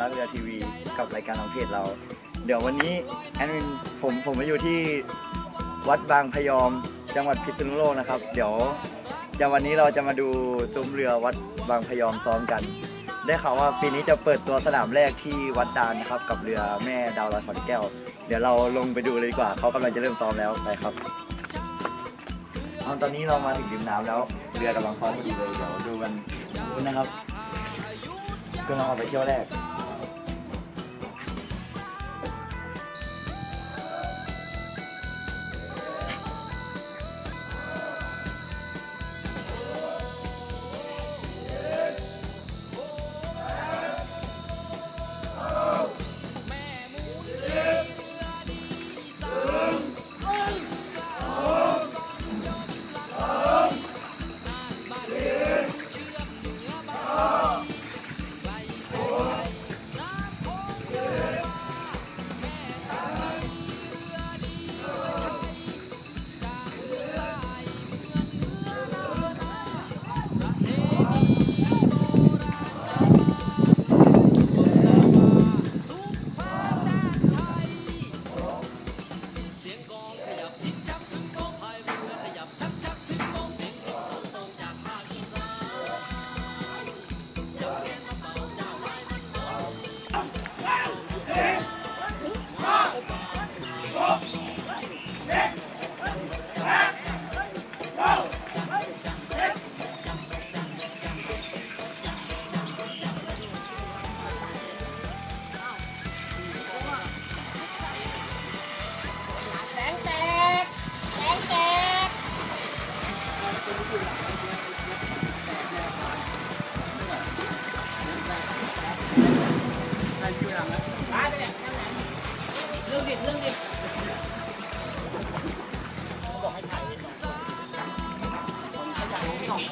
รักเรือทีวีกับรายการของเพจเรา เดี๋ยววันนี้แอดมินผมผมมาอยู่ที่วัดบางพยอม จังหวัดพิษณุโลกนะครับ เดี๋ยวจะวันนี้เราจะมาดูซุ้มเรือวัดบางพยอมซ้อมกัน ได้ข่าวว่าปีนี้จะเปิดตัวสนามแรกที่วัดดานนะครับ กับเรือแม่ดาวลอยขอนแก้ว เดี๋ยวเราลงไปดูเลยดีกว่าเขากำลังจะเริ่มซ้อมแล้วไปครับเอาตอนนี้เรามาถึงริมน้ำแล้ว เรือกำลังซ้อมพอดีเลยเดี๋ยวดูกันนู้นนะครับก็ลองออกไปเที่ยวแรก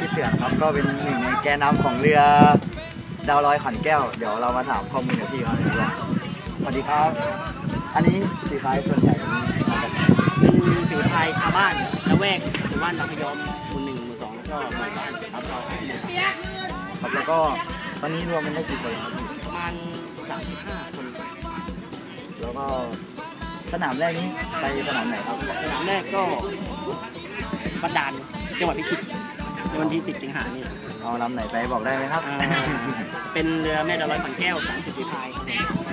พี่เสือครับก็เป็นหนึ่งในแกนนำของเรือดาวลอยขอนแก้ว เดี๋ยวเรามาถามข้อมูลกับพี่เขาเลยดีกว่าสวัสดีครับ อันนี้สีฟ้าส่วนใหญ่มาจากไหนเป็นฝีพายชาวบ้านละแวกหมู่บ้านบางพยอมหมู่หนึ่งหมู่สองแล้วก็หมู่บ้านครับเราครับแล้วก็ตอนนี้รวมกันได้กี่คนครับประมาณสามสิบห้าคนแล้วก็สนามแรกนี้ไปสนามไหนครับสนามแรกก็บัดดาลจังหวัดพิจิตร ในวันที่สิบสิงหานี่เอาลำไหนไปบอกได้ไหมครับ อ่าเป็นเรือแม่ดาวร้อยขอนแก้วสามสิบฝีพายครับผม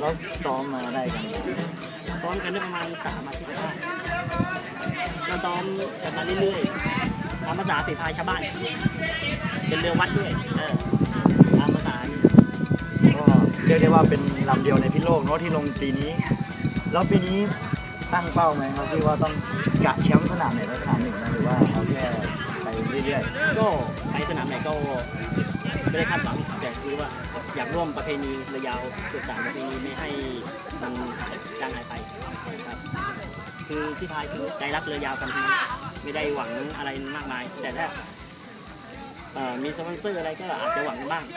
แล้วซ้อมมาได้กันซ้อมกันได้ประมาณสามอาทิตย์ได้ก็ซ้อมกันมาเรื่อยๆตามภาษาฝีพายชาวบ้าน เป็นเรือวัดด้วยเออตามภาษานี่ก็เรียกได้ว่าเป็นลำเดียวในพิษโลกเนาะที่ลงปีนี้ แล้วปีนี้ ตั้งเป้าไหมครับที่ว่าต้องกะแชมป์สนามไหนสนามหนึ่งนะหรือว่าเอาแค่ไปเรื่อยก็ไปสนามไหนก็ไม่ได้คาดหวังแต่คือว่าอยากร่วมประเพณีรือยาวสืบสานประเพณีไม่ให้มันหายจางหายไปครับคือที่พายคือใจรักเรือยาวกันทั้งนั้นไม่ได้หวังอะไรมากมาย แต่ถ้าเอ่อมีสปอนเซอร์อะไรก็อาจจะหวังบ้าง ๆ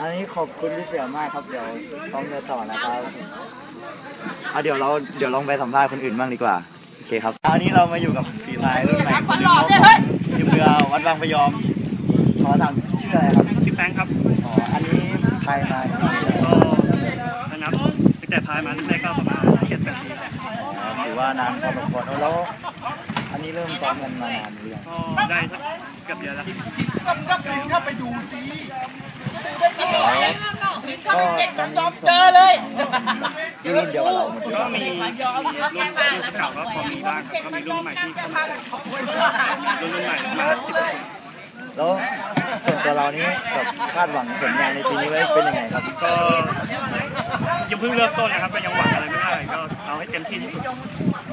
อันนี้ขอบคุณพี่เสือมากครับเดี๋ยวต้องเดินต่อนะครับ เอาเดี๋ยวเราเดี๋ยวลองไปสัมภาษณ์คนอื่นบ้างดีกว่า โอเคครับอันนี้เรามาอยู่กับฝีพายรุ่นใหม่คนหล่อเนี่ยเฮ้ยทีมเรือวัดบางพยอม ขอถามชื่ออะไรครับชื่อแฟงครับอ๋ออันนี้ใครมาก็นับตั้งแต่พายมาแรกก็ประมาณเจ็ดแปดปีถือว่านานพอสมควรแล้ว อันนี้เริ่มซ้อมกันมานานหรือยังก็ได้สักเกือบเดือนแล้วก็ตอนนี้เจอเลย รุ่นเดียวกับเราหมดเลยก็มีรุ่นเก่าก็พอมีบ้างก็มีรุ่นใหม่ที่รุ่นใหม่มาสิบแล้วส่วนตัวเรานี้แบบคาดหวังผลงานในปีนี้ไว้เป็นยังไงครับก็ยังเพิ่งเริ่มต้นนะครับก็ยังหวังอะไรไม่ได้ก็เอาให้เต็มที่ที่สุด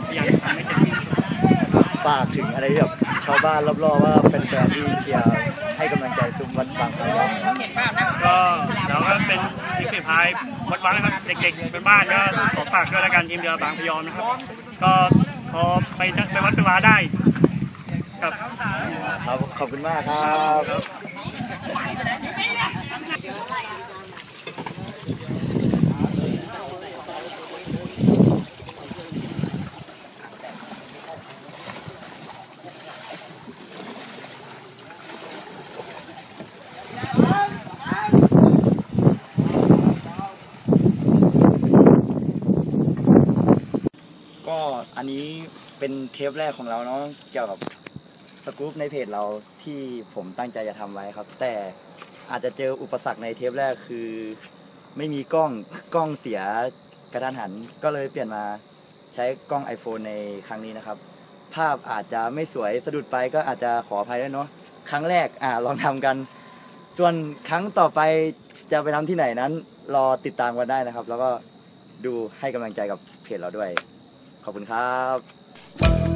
พยายามทำให้เต็มที่ฝากถึงอะไรแบบชาวบ้านรอบๆว่าเป็นแฟนที่เชียร์ ให้กำลังใจซุ้มวัดบางพระยอมก็เดี๋ยวก็เป็นทีมสุดท้ายวัดวังนะครับเด็กๆเป็นบ้านก็ขอฝากด้วยแล้วกันทีมเรือบางพยอมนะครับ ก็พอไปไปวัดไปวาได้ครับครับขอบคุณมากครับ ก็อั นนี้เป็นเทปแรกของเราเนาะเกี่ยวกับสกู๊ปในเพจเราที่ผมตั้งใจจะทำไว้ครับ แต่อาจจะเจออุปสรรคในเทปแรกคือ ไม่มีกล้องกล้องเสียกระทันหัน ก็เลยเปลี่ยนมาใช้กล้อง iPhone ในครั้งนี้นะครับ ภาพอาจจะไม่สวยสะดุดไปก็อาจจะขออภัยด้วยเนาะครั้งแรกอ่าลองทำกัน ส่วนครั้งต่อไปจะไปทำที่ไหนนั้น รอติดตามกันได้นะครับ แล้วก็ดูให้กำลังใจกับเพจเราด้วย ขอบคุณครับ